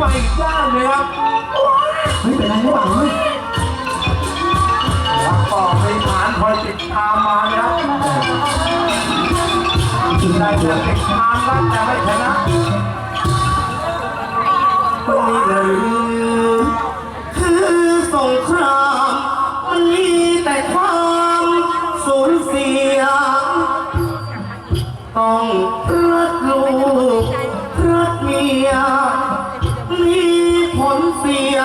มาอีกด้านเลยครับเฮ้ยเป็นไรหรือเปล่าเฮ้ยรับต่อไปฐานคอยติดตามมานะครับได้จะติดตามรับแต่ไม่ชนะคนนี้เลยคือสงครามมันมีแต่ความสูญเสียต้อง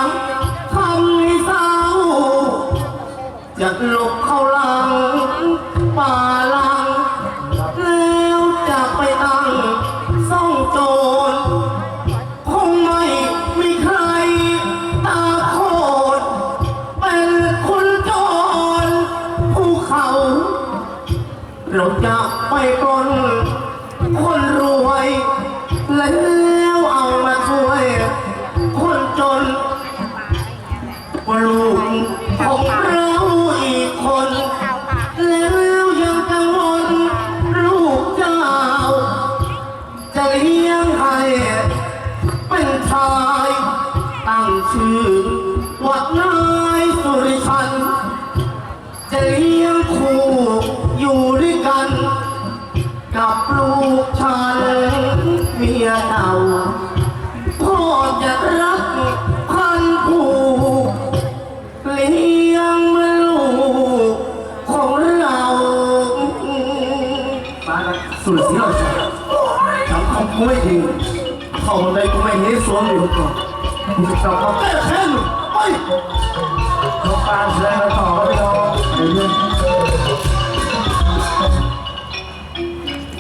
เสียทำให้เศร้าจะหลบเข้าหลังป่าลัง แล้วจะไปตั้งซ่องโจร คงไม่มีใครตาโคตรเป็นคนจรภูเขา เราจะไปปล้นคนรวยแล้ว ลี้ยงให้เป็นชายตั้งชื่อว่านายสุริชัน จะเลี้ยงคู่อยู่ด้วยกัน กับลูกฉันเมียเก่าพ่อจะรักพันผูกเลี้ยงมาลูกของเรามาแล้วสุดยวใจจำคำกู ไม่ดีเข้ามาในกูไม่เห็นสวนอยู่ก่อนกูจะกลับมาแก้แค้นไป